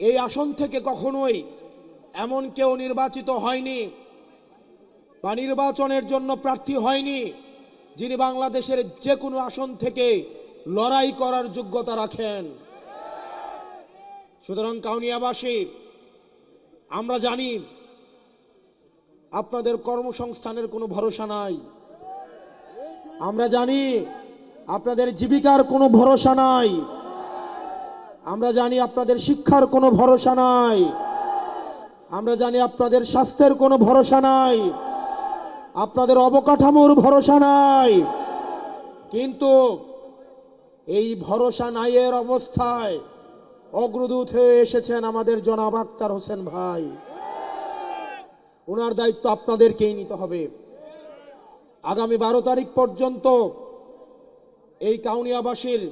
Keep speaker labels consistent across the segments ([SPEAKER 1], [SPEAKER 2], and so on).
[SPEAKER 1] এই আসন থেকে কখনোই এমন কেউ নির্বাচিত হয়নি বা নির্বাচনের জন্য প্রার্থী হয়নি যিনি বাংলাদেশের যে কোনো আসন থেকে লড়াই করার যোগ্যতা রাখেন। সুতরাং কাউনিয়াবাসী, আমরা জানি আপনাদের কর্মসংস্থানের কোনো ভরসা নাই। আমরা জানি আপনাদের জীবিকার কোনো ভরসা নাই। আমরা জানি আপনাদের শিক্ষার কোনো ভরসা নাই। আমরা জানি আপনাদের স্বাস্থ্যের কোনো ভরসা নাই। আপনাদের অবকাঠামোর ভরসা নাই। কিন্তু এই ভরসা নাইয়ের অবস্থায় অগ্রদূত হয়ে এসেছেন আমাদের জনাব আক্তার হোসেন ভাই। ওনার দায়িত্ব আপনাদেরকেই নিতে হবে। আগামী বারো তারিখ পর্যন্ত এই কাউনিয়াবাসীর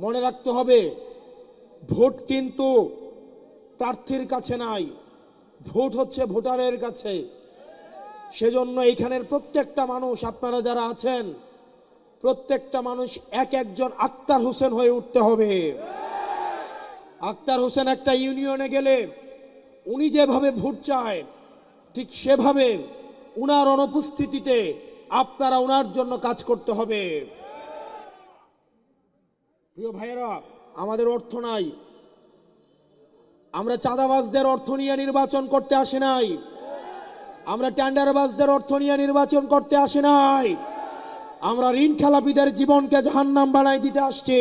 [SPEAKER 1] মনে রাখতে হবে ভোট কিন্তু প্রার্থীর কাছে নাই, ভোট হচ্ছে ভোটারের কাছে। সেজন্য এখানের প্রত্যেকটা মানুষ, আপনারা যারা আছেন, প্রত্যেকটা মানুষ এক একজন আক্তার হোসেন হয়ে উঠতে হবে। আক্তার হোসেন একটা ইউনিয়নে গেলে উনি যেভাবে ভোট চায়, ঠিক সেভাবে উনার অনুপস্থিতিতে আপনারা উনার জন্য কাজ করতে হবে। প্রিয় ভাইয়েরা আমাদের অর্থ নাই। আমরা চাঁদাবাজদের অর্থ নিয়ে নির্বাচন করতে আসি নাই। আমরা টেন্ডারবাজদের অর্থ নিয়ে নির্বাচন করতে আসি নাই। আমরা ঋণ খেলাপিদের জীবনকে জাহান্নাম বানাই দিতে আসছি।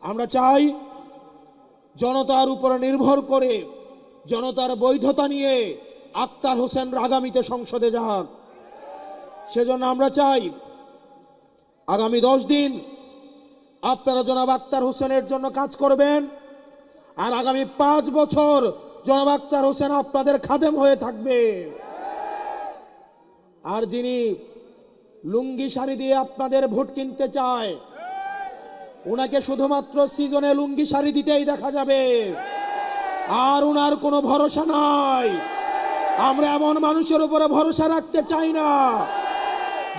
[SPEAKER 1] আমরা চাই জনতার উপরে নির্ভর করে, জনতার বৈধতা নিয়ে আক্তার হোসেন আগামীতে সংসদে যান। সেজন্য আমরা চাই আগামী দশ দিন আপনারা জনাব আক্তার হোসেনের জন্য কাজ করবেন। আর আগামী পাঁচ বছর জনাব আক্তার হোসেন আপনাদের খাদেম হয়ে থাকবে। আর যিনি লুঙ্গি শাড়ি দিয়ে আপনাদের ভোট কিনতে চায় ওনাকে শুধুমাত্র সিজনে লুঙ্গি শাড়ি দিতেই দেখা যাবে। আর ওনার কোনো ভরসা নাই। আমরা এমন মানুষের উপরে ভরসা রাখতে চাই না,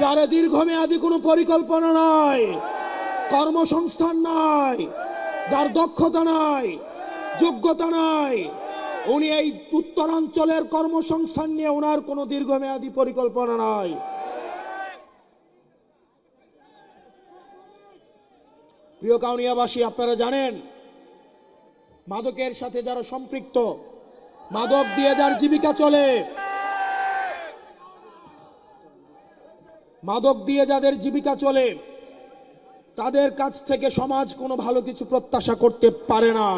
[SPEAKER 1] যারা দীর্ঘমেয়াদী কোনো পরিকল্পনা নাই। কর্মসংস্থান নাই, যার দক্ষতা নাই, যোগ্যতা নাই, উনি এই উত্তরাঞ্চলের কর্মসংস্থান নিয়ে ওনার কোনো দীর্ঘমেয়াদী পরিকল্পনা নাই। প্রিয় কাউনিয়াবাসী, আপনারা জানেন, মাদকের সাথে যারা সম্পৃক্ত, মাদক দিয়ে যার জীবিকা চলে, মাদক দিয়ে যাদের জীবিকা চলে তাদের কাছ থেকে সমাজ কোনো ভালো কিছু প্রত্যাশা করতে পারে না।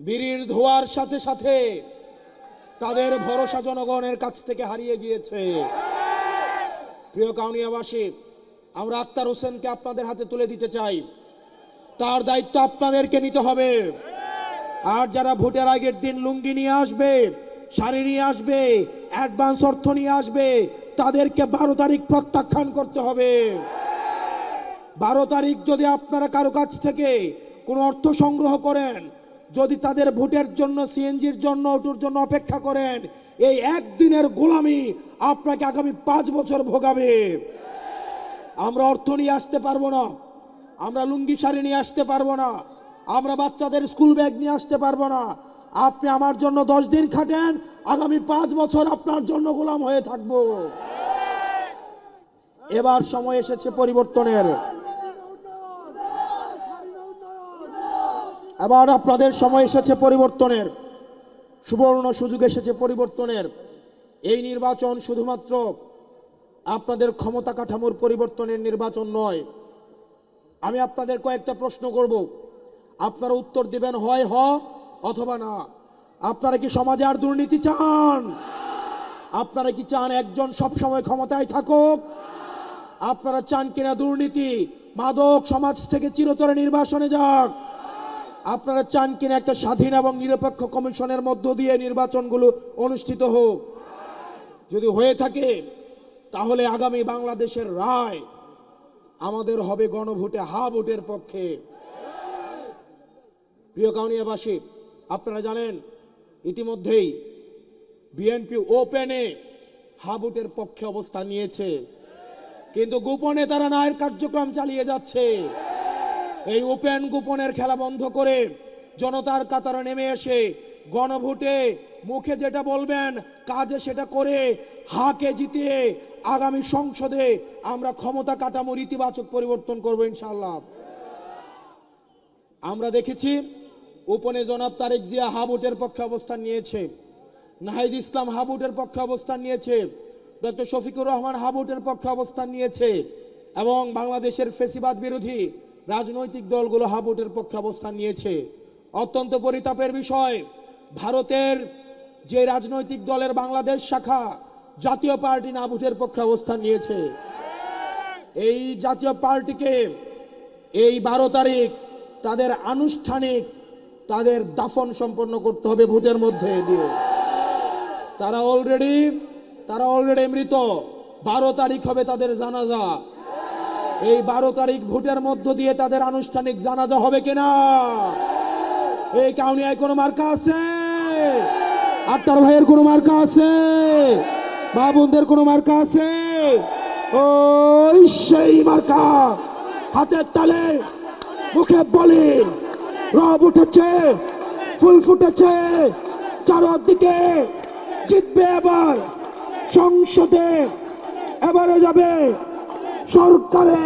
[SPEAKER 1] বিড়ির ধোয়ার সাথে সাথে তাদের ভরসা জনগণের কাছ থেকে হারিয়ে গিয়েছে। প্রিয় কাউনিয়াবাসী, আমরা আক্তার হোসেনকে আপনাদের হাতে তুলে দিতে চাই। তার দায়িত্ব আপনাদেরকে নিতে হবে। আর যারা ভোটের আগের দিন লুঙ্গি নিয়ে আসবে, শাড়ি নিয়ে আসবে অ্যাডভান্স অর্থ নিয়ে আসবে তাদেরকে বারো তারিখ প্রত্যাখ্যান করতে হবে। বারো তারিখ যদি আপনারা কারও কাছ থেকে কোনো অর্থ সংগ্রহ করেন, যদি তাদের ভোটের জন্য, সিএনজির জন্য ওটুর জন্য অপেক্ষা করেন, এই একদিনের গোলামি আপনাকে আগামী পাঁচ বছর ভোগাবে। আমরা অর্থ নিয়ে আসতে পারব না, আমরা লুঙ্গি শাড়ি নিয়ে আসতে পারব না, আমরা বাচ্চাদের স্কুল ব্যাগ নিয়ে আসতে পারব না আপনি আমার জন্য দশ দিন খাটেন, আগামী পাঁচ বছর আপনার জন্য গোলাম হয়ে থাকব। এবার সময় এসেছে পরিবর্তনের। এবার আপনাদের সময় এসেছে পরিবর্তনের। সুবর্ণ সুযোগ এসেছে পরিবর্তনের। এই নির্বাচন শুধুমাত্র আপনাদের ক্ষমতা কাঠামোর পরিবর্তনের নির্বাচন নয়। আমি আপনাদের কয়েকটা প্রশ্ন করব। আপনারা উত্তর দিবেন, হয়, হ। অথবা না? আপনারা কি সমাজে আর দুর্নীতি চান? আপনারা কি চান একজন সব সময় ক্ষমতায় থাকুক? আপনারা চান কিনা দুর্নীতি? মাদক সমাজ থেকে চিরতরে নির্বাসনে যাক। আপনারা চান কিনা একটা স্বাধীন এবং নিরপেক্ষ কমিশনের মধ্য দিয়ে নির্বাচনগুলো অনুষ্ঠিত হোক? যদি হয়ে থাকে, তাহলে আগামী বাংলাদেশের রায় আমাদের হবে গণভোটে হা ভোটের পক্ষে। প্রিয় কাউনিয়াবাসী আপনারা জানেন, ইতিমধ্যেই বিএনপি ওপেনে হা ভোটের পক্ষে অবস্থান নিয়েছে। কিন্তু গোপনে তারা ন্যায়ের কার্যক্রম চালিয়ে যাচ্ছে। এই ওপেন গোপনের খেলা বন্ধ করে জনতার কাতারে নেমে এসে গণভোটে মুখে যেটা বলবেন, কাজে সেটা করে হাকে জিতিয়ে আগামী সংসদে আমরা ক্ষমতা কাঠামোর ইতিবাচক পরিবর্তন করব ইনশাল্লাহ আমরা দেখেছি ওপেনে জনাব তারেক জিয়া হাবুটের পক্ষে অবস্থান নিয়েছে। নাহিদ ইসলাম হাবুটের পক্ষে অবস্থান নিয়েছে। ডক্টর শফিকুর রহমান হাবুটের পক্ষে অবস্থান নিয়েছে। এবং বাংলাদেশের ফেসিবাদ বিরোধী রাজনৈতিক দলগুলো হাবুটের পক্ষে অবস্থান নিয়েছে। অত্যন্ত পরিতাপের বিষয়, ভারতের যে রাজনৈতিক দলের বাংলাদেশ শাখা জাতীয় পার্টি নাবুটের পক্ষে অবস্থান নিয়েছে। এই জাতীয় পার্টিকে এই বারো তারিখ তাদের আনুষ্ঠানিক তাদের দাফন সম্পন্ন করতে হবে ভোটের মধ্যে দিয়ে। তারা অলরেডি তারা অলরেডি মৃত। বারো তারিখ হবে তাদের জানাজা। এই বারো তারিখ ভোটের মধ্য দিয়ে তাদের আনুষ্ঠানিক জানাজা হবে কিনা? এই কাউনিয়ায় কোনো মার্কা আছে? আত্মার ভাইয়ের কোনো মার্কা আছে? মা বোনদের কোনো মার্কা আছে? ওই সেই মার্কা। হাতের তালে, মুখে বলি। রব উঠেছে ফুল ফুটেছে চারদিকে জিতবে এবার সংসদে এবারে যাবে সরকারে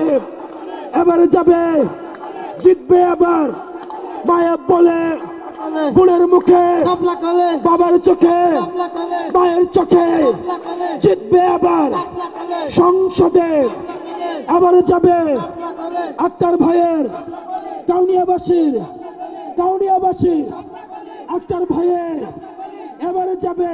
[SPEAKER 1] এবারে যাবে জিতবে এবার মায়া বলে বোনের মুখে বাবার চোখে মায়ের চোখে জিতবে আবার সংসদে এবারে যাবে আক্তার ভাইয়ের কাউনিয়াবাসীর কাউনিয়াবাসীর আক্তার ভাইয়ে এবারে যাবে।